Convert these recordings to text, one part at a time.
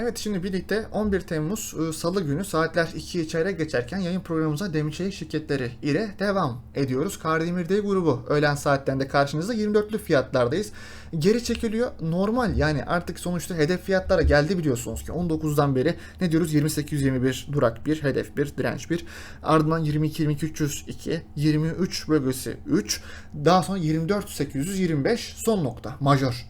Evet şimdi birlikte 11 Temmuz e, Salı günü saatler 2'yi çeyrek geçerken yayın programımıza Demirçelik şirketleri ile devam ediyoruz. Kardemir grubu öğlen saatlerinde karşınızda 24'lü fiyatlardayız. Geri çekiliyor normal yani artık sonuçta hedef fiyatlara geldi biliyorsunuz ki 19'dan beri ne diyoruz 28-21 durak 1 hedef 1 direnç 1 ardından 22-22-302 23 bölgesi 3 daha sonra 24-825 son nokta majör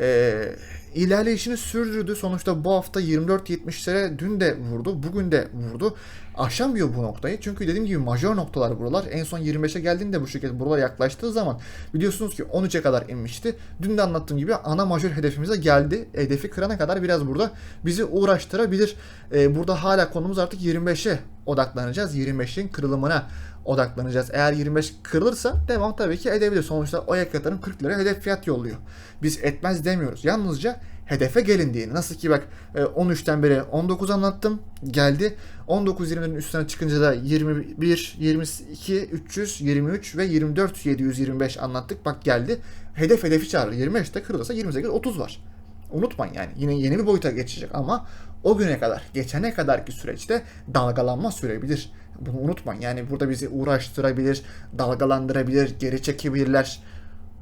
e, ilerleyişini sürdürdü. Sonuçta bu hafta 24.70'lere dün de vurdu, bugün de vurdu. Aşamıyor bu noktayı. Çünkü dediğim gibi majör noktalar buralar. En son 25'e geldiğinde bu şirket buralara yaklaştığı zaman biliyorsunuz ki 13'e kadar inmişti. Dün de anlattığım gibi ana majör hedefimize geldi. Hedefi kırana kadar biraz burada bizi uğraştırabilir. E, burada hala konumuz artık 25'e odaklanacağız. 25'in kırılımına odaklanacağız. Eğer 25 kırılırsa devam tabii ki edebilir. Sonuçta o yatırım 40 lira hedef fiyat yolluyor. Biz etmez demiyoruz. Yalnızca hedefe gelin diye. Nasıl ki bak 13'ten beri 19 anlattım. Geldi. 19-20'nin üstüne çıkınca da 21, 22, 300, 23 ve 24, 725 anlattık. Bak geldi. Hedef hedefi çağırır. 25'te kırılırsa 28, 30 var. Unutmayın yani. Yine yeni bir boyuta geçecek ama o güne kadar, geçene kadarki süreçte dalgalanma sürebilir. Bunu unutmayın. Yani burada bizi uğraştırabilir, dalgalandırabilir, geri çekebilirler.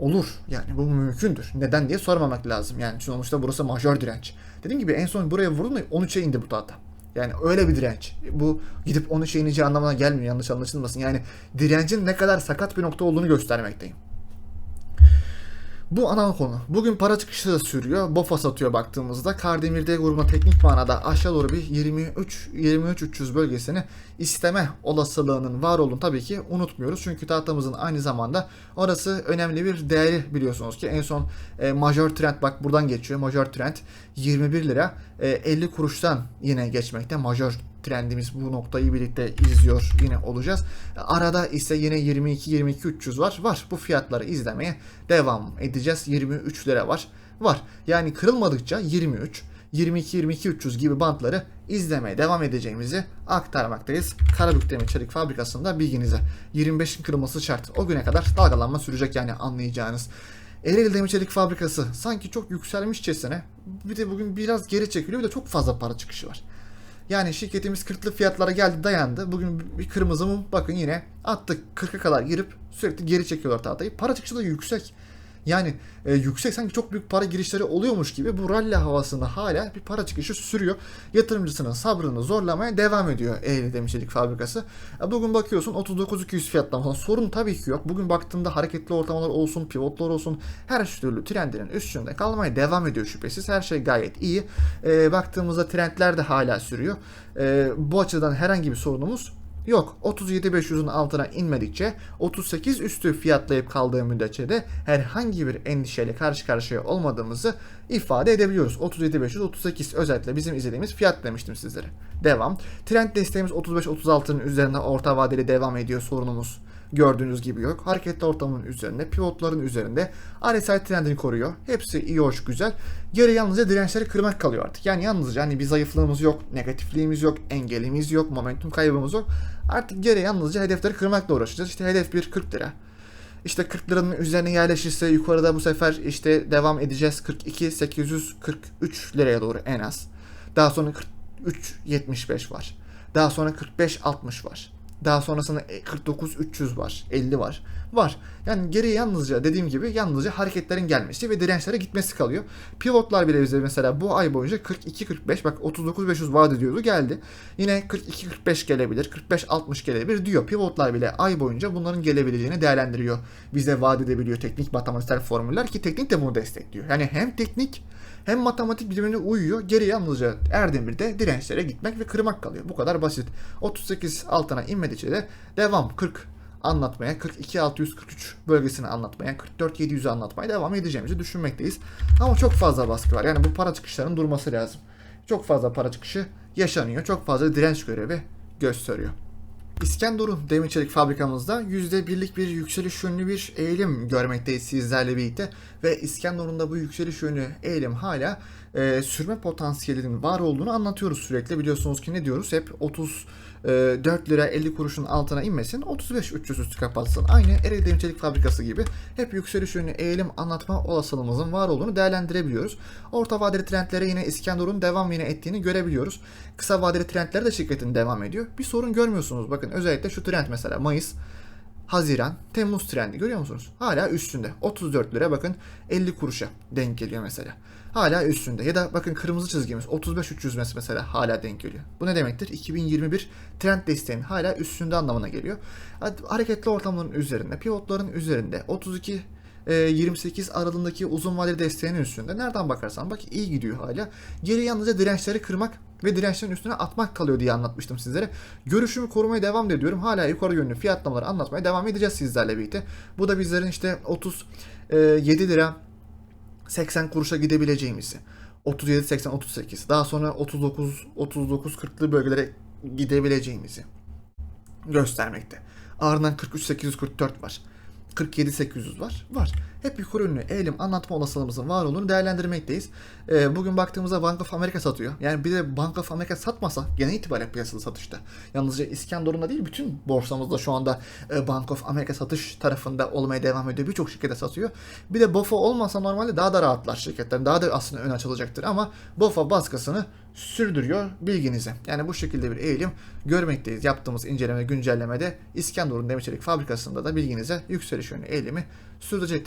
Olur. Yani bu mümkündür. Neden diye sormamak lazım. Yani sonuçta burası majör direnç. Dediğim gibi en son buraya vurdu mu 13'e indi bu tahta. Yani öyle bir direnç. Bu gidip 13'e ineceği anlamına gelmiyor. Yanlış anlaşılmasın. Yani direncin ne kadar sakat bir nokta olduğunu göstermekteyim. Bu ana konu. Bugün para çıkışı da sürüyor. BOFA satıyor baktığımızda. Kardemir D grubuna teknik manada aşağı doğru bir 23 23 300 bölgesini isteme olasılığının var olduğunu tabii ki unutmuyoruz. Çünkü tahtamızın aynı zamanda orası önemli bir değeri biliyorsunuz ki en son e, major trend bak buradan geçiyor. Major trend 21 lira e, 50 kuruştan yine geçmekte. Major trendimiz bu noktayı birlikte izliyor yine olacağız. Arada ise yine 22 22 300 var. Var. Bu fiyatları izlemeye devam edeceğiz. 23 lira var. Var. Yani kırılmadıkça 23 22-22-300 gibi bantları izlemeye devam edeceğimizi aktarmaktayız. Karabük Demir Çelik Fabrikası'nda bilginize. 25'in kırılması şart. O güne kadar dalgalanma sürecek yani anlayacağınız. Ereğli Demir Çelik Fabrikası sanki çok yükselmişçesine bir de bugün biraz geri çekiliyor bir de çok fazla para çıkışı var. Yani şirketimiz 40'lı fiyatlara geldi dayandı. Bugün bir kırmızı mum bakın yine attık 40'a kadar girip sürekli geri çekiyorlar tahtayı. Para çıkışı da yüksek. Yani e, yüksek sanki çok büyük para girişleri oluyormuş gibi bu rally havasında hala bir para çıkışı sürüyor. Yatırımcısının sabrını zorlamaya devam ediyor Eğri Demirçelik Fabrikası. E, bugün bakıyorsun 39.200 fiyattan falan sorun tabii ki yok. Bugün baktığında hareketli ortamlar olsun, pivotlar olsun her türlü trendlerin üstünde kalmaya devam ediyor şüphesiz. Her şey gayet iyi. E, baktığımızda trendler de hala sürüyor. E, bu açıdan herhangi bir sorunumuz Yok 37.500'ün altına inmedikçe 38 üstü fiyatlayıp kaldığı müddetçe de herhangi bir endişeyle karşı karşıya olmadığımızı ifade edebiliyoruz. 37.538 özellikle bizim izlediğimiz fiyat demiştim sizlere. Devam. Trend desteğimiz 35-36'nın üzerinde orta vadeli devam ediyor sorunumuz gördüğünüz gibi yok. Hareketli ortamın üzerinde, pivotların üzerinde RSI trendini koruyor. Hepsi iyi, hoş, güzel. Geri yalnızca dirençleri kırmak kalıyor artık. Yani yalnızca hani bir zayıflığımız yok, negatifliğimiz yok, engelimiz yok, momentum kaybımız yok. Artık geri yalnızca hedefleri kırmakla uğraşacağız. İşte hedef 1 40 lira. İşte 40 liranın üzerine yerleşirse yukarıda bu sefer işte devam edeceğiz 42 843 liraya doğru en az. Daha sonra 43 75 var. Daha sonra 45 60 var. Daha sonrasında 49 300 var, 50 var. Var. Yani geriye yalnızca dediğim gibi yalnızca hareketlerin gelmesi ve dirençlere gitmesi kalıyor. Pivotlar bile bize mesela bu ay boyunca 42-45 bak 39-500 vaat ediyordu geldi. Yine 42-45 gelebilir, 45-60 gelebilir diyor. Pivotlar bile ay boyunca bunların gelebileceğini değerlendiriyor. Bize vaat edebiliyor teknik matematiksel formüller ki teknik de bunu destekliyor. Yani hem teknik hem matematik birbirine uyuyor. Geriye yalnızca Erdemir'de dirençlere gitmek ve kırmak kalıyor. Bu kadar basit. 38 altına inmedikçe de devam 40 anlatmaya 42 643 bölgesini anlatmaya 44 700'ü anlatmaya devam edeceğimizi düşünmekteyiz. Ama çok fazla baskı var. Yani bu para çıkışlarının durması lazım. Çok fazla para çıkışı yaşanıyor. Çok fazla direnç görevi gösteriyor. İskenderun demir çelik fabrikamızda %1'lik bir yükseliş yönlü bir eğilim görmekteyiz sizlerle birlikte. Ve İskenderun'da bu yükseliş yönlü eğilim hala e, sürme potansiyelinin var olduğunu anlatıyoruz sürekli. Biliyorsunuz ki ne diyoruz? Hep 30 e, 4 lira 50 kuruşun altına inmesin 35 300 üstü kapatsın. Aynı Ereğli Demir Çelik Fabrikası gibi hep yükseliş yönlü eğilim anlatma olasılığımızın var olduğunu değerlendirebiliyoruz. Orta vadeli trendlere yine İskenderun devam yine ettiğini görebiliyoruz. Kısa vadeli trendlere de şirketin devam ediyor. Bir sorun görmüyorsunuz. Bakın özellikle şu trend mesela Mayıs Haziran, Temmuz trendi görüyor musunuz? Hala üstünde. 34 lira bakın 50 kuruşa denk geliyor mesela. Hala üstünde. Ya da bakın kırmızı çizgimiz 35-300 mesela hala denk geliyor. Bu ne demektir? 2021 trend desteğinin hala üstünde anlamına geliyor. Hareketli ortamların üzerinde, pivotların üzerinde 32 28 aralığındaki uzun vadeli desteğinin üstünde. Nereden bakarsan bak iyi gidiyor hala. Geri yalnızca dirençleri kırmak ve dirençlerin üstüne atmak kalıyor diye anlatmıştım sizlere. Görüşümü korumaya devam ediyorum. Hala yukarı yönlü fiyatlamaları anlatmaya devam edeceğiz sizlerle birlikte. Bu da bizlerin işte 37 lira 80 kuruşa gidebileceğimizi. 37 80 38 daha sonra 39 39 40'lı bölgelere gidebileceğimizi göstermekte. Ardından 43 844 var. 47 800 var. Var. Hep yukarı yönlü eğilim anlatma olasılığımızın var olduğunu değerlendirmekteyiz. Ee, bugün baktığımızda Bank of America satıyor. Yani bir de Bank of America satmasa genel itibariyle piyasada satışta. Yalnızca İskenderun'da değil bütün borsamızda şu anda e, Bank of America satış tarafında olmaya devam ediyor. Birçok şirkete satıyor. Bir de BOFA olmasa normalde daha da rahatlar şirketler. Daha da aslında ön açılacaktır ama BOFA baskısını sürdürüyor bilginize. Yani bu şekilde bir eğilim görmekteyiz. Yaptığımız inceleme güncellemede İskenderun Demirçelik Fabrikası'nda da bilginize yükseliş yönlü eğilimi sürdürecek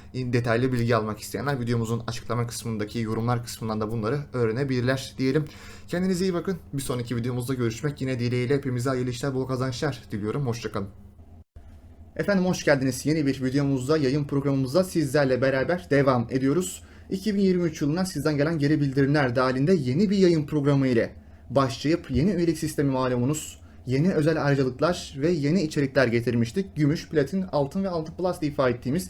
detaylı bilgi almak isteyenler videomuzun açıklama kısmındaki yorumlar kısmından da bunları öğrenebilirler diyelim. Kendinize iyi bakın. Bir sonraki videomuzda görüşmek yine dileğiyle hepimize hayırlı işler, bol kazançlar diliyorum. Hoşçakalın. Efendim hoş geldiniz. Yeni bir videomuzda, yayın programımızda sizlerle beraber devam ediyoruz. 2023 yılından sizden gelen geri bildirimler dahilinde yeni bir yayın programı ile başlayıp yeni üyelik sistemi malumunuz yeni özel ayrıcalıklar ve yeni içerikler getirmiştik. Gümüş, platin, altın ve altın plus ifade ettiğimiz